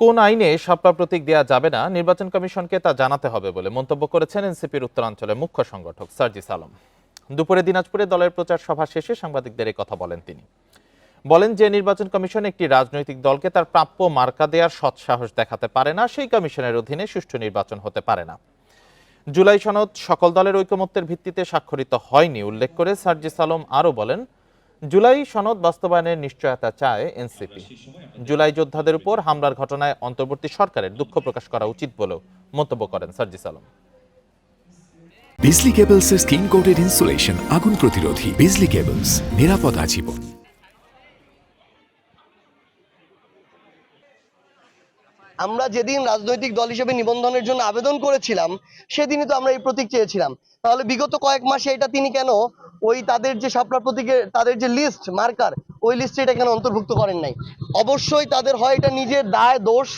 কোন আইনে শাপলা প্রতীক দেওয়া যাবে না, নির্বাচন কমিশনকে তা জানাতে হবে বলে মন্তব্য করেছেন এনসিপির উত্তরাঞ্চলের মুখ্য সংগঠক সার্জিস আলম। দুপুরে দিনাজপুরে দলের প্রচার সভা শেষে সাংবাদিকদের এই কথা বলেন তিনি। বলেন যে, নির্বাচন কমিশন একটি রাজনৈতিক দলকে তার প্রাপ্য মার্কা দেওয়ার সৎসাহস দেখাতে পারে না, সেই কমিশনের অধীনে সুষ্ঠু নির্বাচন হতে পারে না। জুলাই সনদ সকল দলের ঐকমত্যের ভিত্তিতে স্বাক্ষরিত হয়নি, উল্লেখ করে সার্জিস আলম আরও বলেন জুলাই সনদ বাস্তবায়নের নিশ্চয়তা চায় এনসিপি। জুলাই যোদ্ধাদের উপর হামলার ঘটনায় অন্তর্বর্তী সরকারের দুঃখ প্রকাশ করা উচিত বলেও মন্তব্য করেন সার্জিস আলম। বিজলি কেবলস এর স্কিন কোটেড ইনসুলেশন আগুন প্রতিরোধী বিজলি কেবলস নিরাপদ আজীবন। আমরা যেদিন রাজনৈতিক দল হিসেবে নিবন্ধনের জন্য আবেদন করেছিলাম সেদিনই তো আমরা এই প্রতীক চেয়েছিলাম। তাহলে বিগত কয়েক মাসে এটা তিনি কেন ওই তাদের যে শাপলা প্রতীকের, তাদের যে লিস্ট মার্কার ওই লিস্টে এটা কেন অন্তর্ভুক্ত করেন নাই। অবশ্যই তাদের হয় এটা নিজের দায়, দোষ